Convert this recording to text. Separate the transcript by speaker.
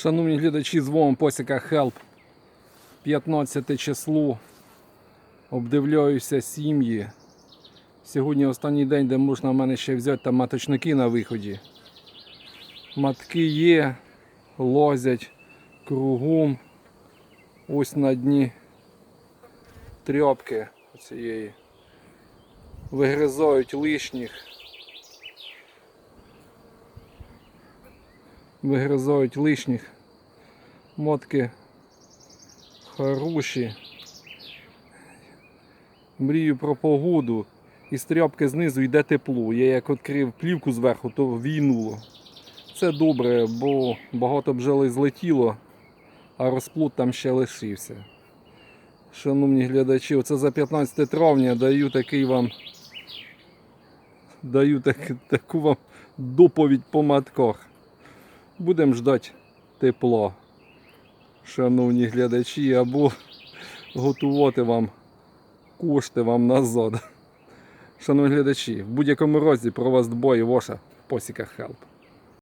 Speaker 1: Шановні глядачі, з вами Посіка Help. 15 число. Обдивляюся сім'ї. Сьогодні останній день, де можна в мене ще взяти там маточники на виході. Матки є, лозять кругом. Ось на дні тряпки цієї. Вигризають лишніх. Вигризають лишніх. Мотки хороші. Мрію про погоду. І з знизу йде тепло. Я як відкрив плівку зверху, то війнуло. Це добре, бо багато бджоли злетіло, а розплод там ще лишився. Шановні глядачі, оце за 15 травня даю такий вам даю так, таку вам доповідь по матках. Будемо ждати тепла, шановні глядачі, або готувати вам кошти вам назад. Шановні глядачі, в будь-якому разі про вас дбає ваша посіка Хелп.